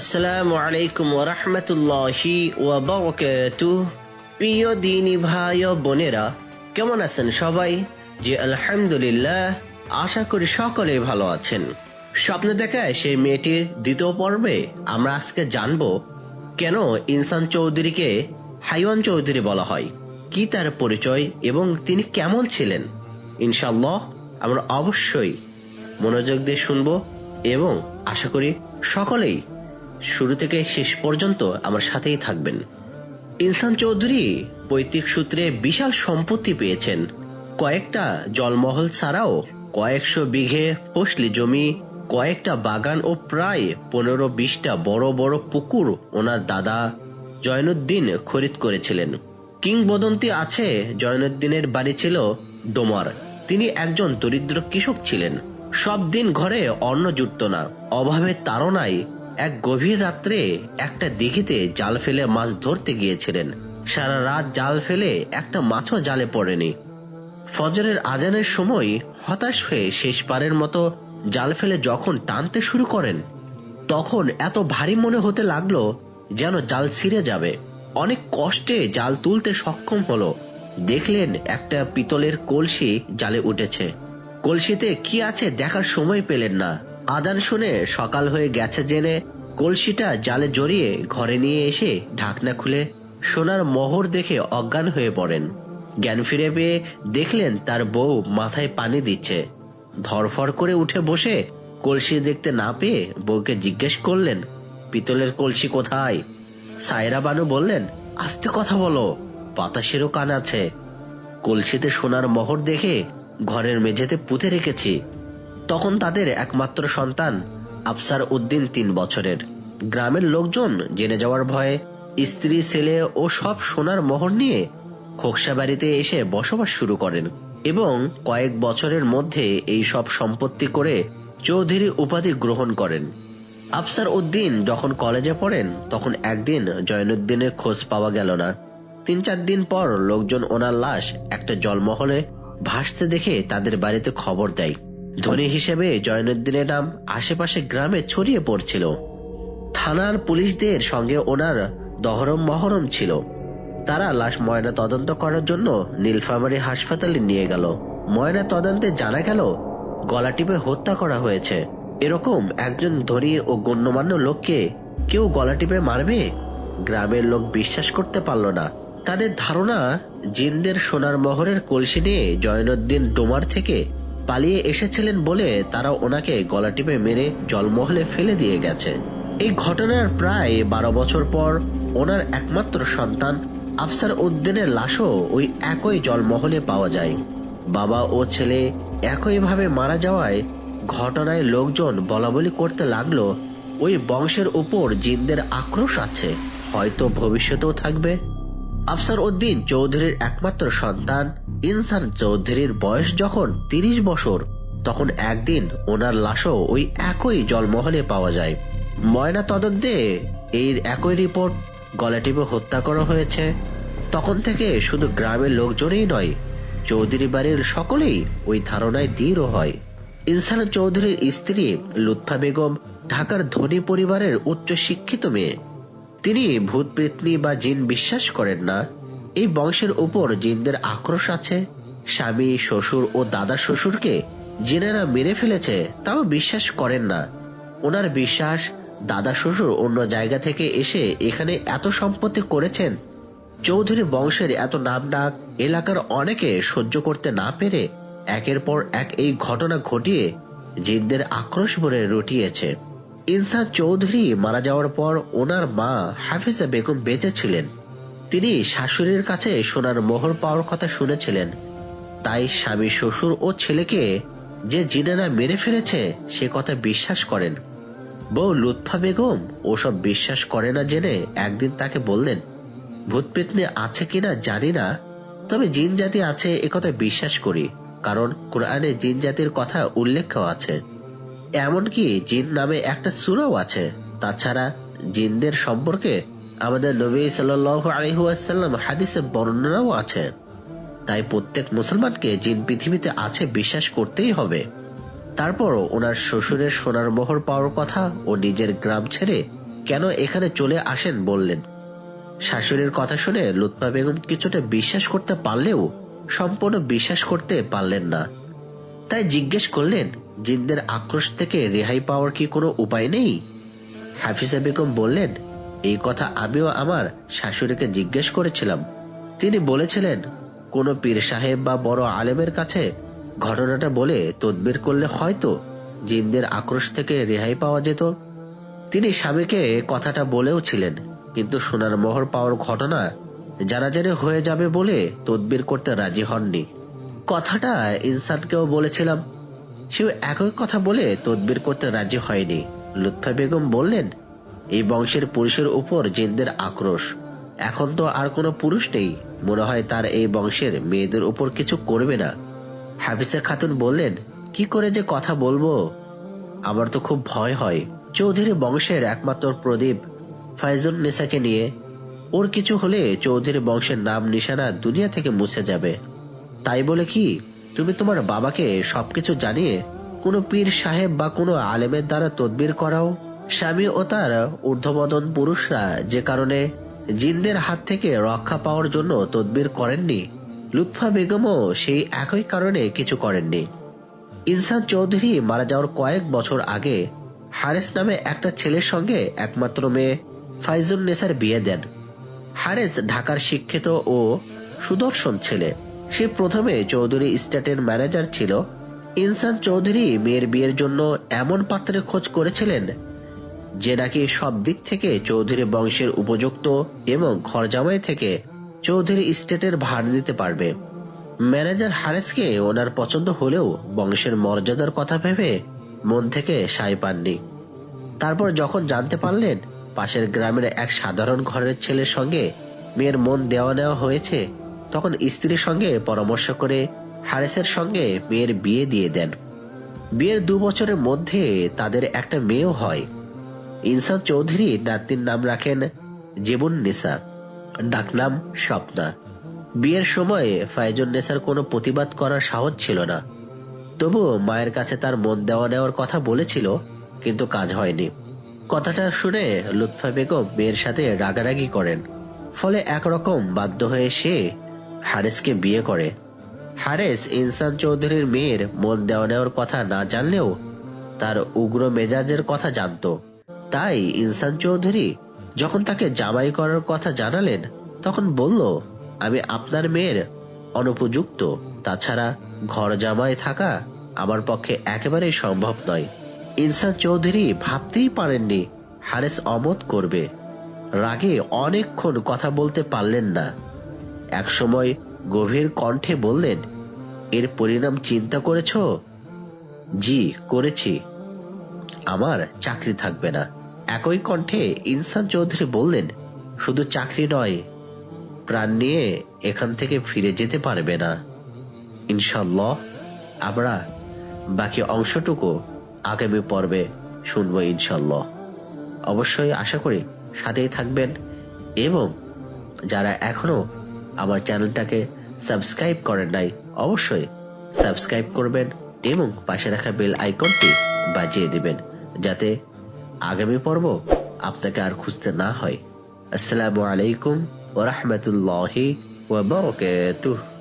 আসসালামু আলাইকুম ওরহমতুল্লাহি ওয়াবারাকাতুহ প্রিয় দিনী ভাই ও বোনেরা, কেমন আছেন সবাই? জি, আলহামদুলিল্লাহ, আশা করি সকলে ভালো আছেন। স্বপ্ন দেখায় সেই মেয়েটির দ্বিতীয় পর্বে আমরা আজকে জানব কেন ইনসান চৌধুরীকে হাইওয়ান চৌধুরী বলা হয়, কি তার পরিচয় এবং তিনি কেমন ছিলেন। ইনশাল্লাহ আমরা অবশ্যই মনোযোগ দিয়ে শুনব এবং আশা করি সকলেই শুরু থেকে শেষ পর্যন্ত আমার সাথেই থাকবেন। ইনসান চৌধুরী পৈতৃক সূত্রে বিশাল সম্পত্তি পেয়েছেন। কয়েকটা জলমহল ছাড়াও কয়েকশো বিঘে ফসলি জমি, কয়েকটা বাগান ও প্রায় পনেরো বিশটা বড় বড় পুকুর ওনার দাদা জয়নুদ্দিন খরিদ করেছিলেন। কিংবদন্তি আছে জয়নুদ্দিনের বাড়ি ছিল ডোমার। তিনি একজন দরিদ্র কৃষক ছিলেন। সব দিন ঘরে অন্ন জুটত না। অভাবে তাড়নায় এক গভীর রাত্রে একটা দিঘিতে জাল ফেলে মাছ ধরতে গিয়েছিলেন। সারা রাত জাল ফেলে একটা মাছও জালে পড়েনি। ফজরের আজানের সময় হতাশ হয়ে শেষ পারের মতো জাল ফেলে যখন টানতে শুরু করেন, তখন এত ভারী মনে হতে লাগল যেন জাল ছিঁড়ে যাবে। অনেক কষ্টে জাল তুলতে সক্ষম হলো। দেখলেন একটা পিতলের কলসি জালে উঠেছে। কলসিতে কি আছে দেখার সময় পেলেন না। আদান শুনে সকাল হয়ে গেছে জেনে কলসিটা জালে জড়িয়ে ঘরে নিয়ে এসে ঢাকনা খুলে সোনার মোহর দেখে অজ্ঞান হয়ে পড়েন। জ্ঞান ফিরে পেয়ে দেখলেন তার বউ মাথায় পানি দিচ্ছে। ধরফর করে উঠে বসে কলসি দেখতে না পেয়ে বউকে জিজ্ঞেস করলেন, পিতলের কলসি কোথায়? সায়রা বানু বললেন, আস্তে কথা বলো, বাতাসেরও কান আছে। কলসিতে সোনার মোহর দেখে ঘরের মেঝেতে পুঁতে রেখেছি। তখন তাদের একমাত্র সন্তান আফসার উদ্দিন তিন বছরের। গ্রামের লোকজন জেনে যাওয়ার ভয়ে স্ত্রী, ছেলে ও সব সোনার মোহর নিয়ে খোকসা বাড়িতে এসে বসবাস শুরু করেন এবং কয়েক বছরের মধ্যে এই সব সম্পত্তি করে চৌধুরী উপাধি গ্রহণ করেন। আফসার উদ্দিন যখন কলেজে পড়েন, তখন একদিন জয়নুদ্দিনের খোঁজ পাওয়া গেল না। তিন চার দিন পর লোকজন ওনার লাশ একটা জলমহলে ভাসতে দেখে তাদের বাড়িতে খবর দেয়। ধনী হিসেবে জয়নুদ্দিনের নাম আশেপাশে গ্রামে ছড়িয়ে পড়ছিল। থানার পুলিশদের সঙ্গে ওনার দহরম মহরম ছিল। তারা লাশ ময়না তদন্ত করার জন্য নীলফামারী হাসপাতালে নিয়ে গেল। ময়না তদন্তে জানা গেল, গলা টিপে হত্যা করা হয়েছে। এরকম একজন ধনী ও গণ্যমান্য লোককে কেউ গলা টিপে মারবে? গ্রামের লোক বিশ্বাস করতে পারল না। তাদের ধারণা, জিনদের সোনার মহরের কলসি নিয়ে জয়নুদ্দিন ডোমার থেকে পালিয়ে এসেছিলেন বলে তারা ওনাকে গলা টিপে মেরে জলমহলে ফেলে দিয়ে গেছে। এই ঘটনার প্রায় বারো বছর পর ওনার একমাত্র সন্তান আফসার উদ্দিনের লাশও ওই একই জলমহলে পাওয়া যায়। বাবা ও ছেলে একইভাবে মারা যাওয়ায় ঘটনায় লোকজন বলাবলি করতে লাগল, ওই বংশের উপর জিনদের আক্রোশ আছে, হয়তো ভবিষ্যতেও থাকবে। আফসার উদ্দিন চৌধুরীর একমাত্র সন্তান, ইনসান চৌধুরীর বয়স যখন তিরিশ বছর, তখন একদিন ওনার লাশও ওই একই জলমহলে পাওয়া যায়। ময়না তদন্তে এই একই রিপোর্ট, গলা টিপে হত্যা করা হয়েছে। তখন থেকে শুধু গ্রামের লোকজনই নয়, চৌধুরী বাড়ির সকলেই ওই ধারণায় দৃঢ় হয়। ইনসান চৌধুরীর স্ত্রী লুৎফা বেগম, ঢাকার ধনী পরিবারের উচ্চ শিক্ষিত মেয়ে। তিনি ভূত প্রেতনি বা জিন বিশ্বাস করেন না। এই বংশের উপর জিনদের আক্রোশ আছে। স্বামী, শ্বশুর ও দাদা শ্বশুরকে জিনেরা মেরে ফেলেছে, তাও বিশ্বাস করেন না। ওনার বিশ্বাস, দাদা শ্বশুর অন্য জায়গা থেকে এসে এখানে এত সম্পত্তি করেছেন। চৌধুরী বংশের এত নাম ডাক এলাকার অনেকে সহ্য করতে না পেরে একের পর এক এই ঘটনা ঘটিয়ে জিনদের আক্রোশ ভরে রটিয়েছে। ইনসান চৌধুরী মারা যাওয়ার পর ওনার মা হাফিজা বেগম বেঁচে ছিলেন। তিনি শাশুড়ির কাছে সোনার মোহর পাওয়ার কথা শুনেছিলেন। তাই স্বামী, শ্বশুর ও ছেলেকে যে জিনেরা মেরে ফেলেছে, সে কথা বিশ্বাস করেন। বউ লুৎফা বেগম ওসব বিশ্বাস করে না জেনে একদিন তাকে বললেন, ভূত পেতনি আছে কিনা জানি না, তবে জিন জাতি আছে একথা বিশ্বাস করি, কারণ কোরআনে জিন জাতির কথা উল্লেখ আছে। এমনকি জিন নামে একটা সুরাও আছে। তাছাড়া জিনদের সম্পর্কে আমাদের নবী সাল আলহাসাল্লাম হাদিসে বর্ণনাও আছে। তাই প্রত্যেক মুসলমানকে জিন পৃথিবীতে আছে বিশ্বাস করতেই হবে। তারপর ওনার শ্বশুরের সোনার মোহর পাওয়ার কথা ও নিজের গ্রাম ছেড়ে কেন এখানে চলে আসেন বললেন। শাশুড়ির কথা শুনে লুৎফা বেগম কিছুটা বিশ্বাস করতে পারলেও সম্পূর্ণ বিশ্বাস করতে পারলেন না। তাই জিজ্ঞেস করলেন জিনদের আক্রোশ থেকে রেহাই পাওয়ার কি কোনো উপায় নেই? হাফিজা বেগম বললেন, এই কথা আমিও আমার শাশুড়িকে জিজ্ঞেস করেছিলাম। তিনি বলেছিলেন, কোনো পীর সাহেব বা বড় আলেমের কাছে ঘটনাটা বলে তদবির করলে হয়তো জিনদের আক্রোশ থেকে রেহাই পাওয়া যেত। তিনি স্বামীকে কথাটা বলেও ছিলেন, কিন্তু সোনার মোহর পাওয়ার ঘটনা যারা জানাজানি হয়ে যাবে বলে তদবির করতে রাজি হননি। কথাটা ইনসানকেও বলেছিলাম সেও একই কথা বলে তদবির করতে রাজি হয়নি। লুৎফা বেগম বললেন, এই বংশের পুরুষের উপর জিনদের আক্রোশ। এখন তো আর কোনো পুরুষ নেই। মনে হয় তার এই বংশের মেয়েদের উপর কিছু করবে না। হাফিজা খাতুন বললেন, কি করে যে কথা বলব? আমার তো খুব ভয় হয়। চৌধুরী বংশের একমাত্র প্রদীপ ফাইজুল নেসাকে নিয়ে। ওর কিছু হলে চৌধুরী বংশের নাম নিশানা দুনিয়া থেকে মুছে যাবে। তাই বলে কি তুমি তোমার বাবাকে সবকিছু জানিয়ে কোনো পীর সাহেব বা কোনো আলেমের দ্বারা তদবির করাও? স্বামী ও তার ঊর্ধ্ববদন পুরুষরা যে কারণে জিনদের হাত থেকে রক্ষা পাওয়ার জন্য তদবির করেননি, লুৎফা বেগমও সেই একই কারণে কিছু করেননি। ইনসান চৌধুরী মারা যাওয়ার কয়েক বছর আগে হারেস নামে একটা ছেলের সঙ্গে একমাত্র মেয়ে ফাইজুল নেসার বিয়ে দেন। হারেস ঢাকার শিক্ষিত ও সুদর্শন ছেলে। সে প্রথমে চৌধুরী স্টেটের ম্যানেজার ছিল। ইনসান চৌধুরী মেয়ের বিয়ের জন্য এমন পাত্রের খোঁজ করেছিলেন, যে নাকি সব দিক থেকে চৌধুরী বংশের উপযুক্ত এবং ঘরজামাই থেকে চৌধুরী স্টেটের ভার দিতে পারবে। ম্যানেজার হারেসকে ওনার পছন্দ হলেও বংশের মর্যাদার কথা ভেবে মন থেকে সাই পাননি। তারপর যখন জানতে পারলেন, পাশের গ্রামের এক সাধারণ ঘরের ছেলের সঙ্গে মেয়ের মন দেওয়া নেওয়া হয়েছে তখন স্ত্রীর সঙ্গে পরামর্শ করে হারেসের সঙ্গে মেয়ের বিয়ে দিয়ে দেন। বিয়ের দু বছরের মধ্যে তাদের একটা মেয়েও হয়। ইনসান চৌধুরী নাতির নাম রাখেন জীবন নিসা ডাকনাম স্বপ্না। বিয়ের সময় ফাইজুন নেসার কোনো প্রতিবাদ করার সাহস ছিল না। তবু মায়ের কাছে তার মন দেওয়া নেওয়ার কথা বলেছিল, কিন্তু কাজ হয়নি। কথাটা শুনে লুৎফা বেগম মেয়ের সাথে রাগারাগি করেন। ফলে একরকম বাধ্য হয়ে সে হারেসকে বিয়ে করে। হারেস ইনসান চৌধুরীর মেয়ের মন দেওয়া নেওয়ার কথা না জানলেও তার উগ্র মেজাজের কথা জানতো। তাই ইনসান চৌধুরী যখন তাকে জামাই করার কথা জানালেন, তখন বলল, আমি আপনার মেয়ের অনুপযুক্ত। তাছাড়া ঘর জামাই থাকা আমার পক্ষে একেবারেই সম্ভব নয়। ইনসান চৌধুরী ভাবতেই পারেননি হারেস অমত করবে। রাগে অনেকক্ষণ কথা বলতে পারলেন না। একসময় গভীর কণ্ঠে বললেন, এর পরিণাম চিন্তা করেছ? জি, করেছি। আমার চাকরি থাকবে না। একই কণ্ঠে ইনসান চৌধুরী বললেন, শুধু চাকরি নয়, প্রাণ নিয়ে এখান থেকে ফিরে যেতে পারবে না। ইনশাল্লাহ আমরা বাকি অংশটুকু আগামী পর্বে শুনব ইনশাল্লাহ অবশ্যই আশা করি সাথেই থাকবেন এবং যারা এখনও আমার চ্যানেলটাকে সাবস্ক্রাইব করেন নাই, অবশ্যই সাবস্ক্রাইব করবেন এবং পাশে রাখা বেল আইকনটি বাজিয়ে দিবেন, যাতে আগামী পর্ব আপনাকে আর খুঁজতে না হয়। আসসালামু আলাইকুম ওরহমতুল্লাহি ওয়া বারাকাতুহু।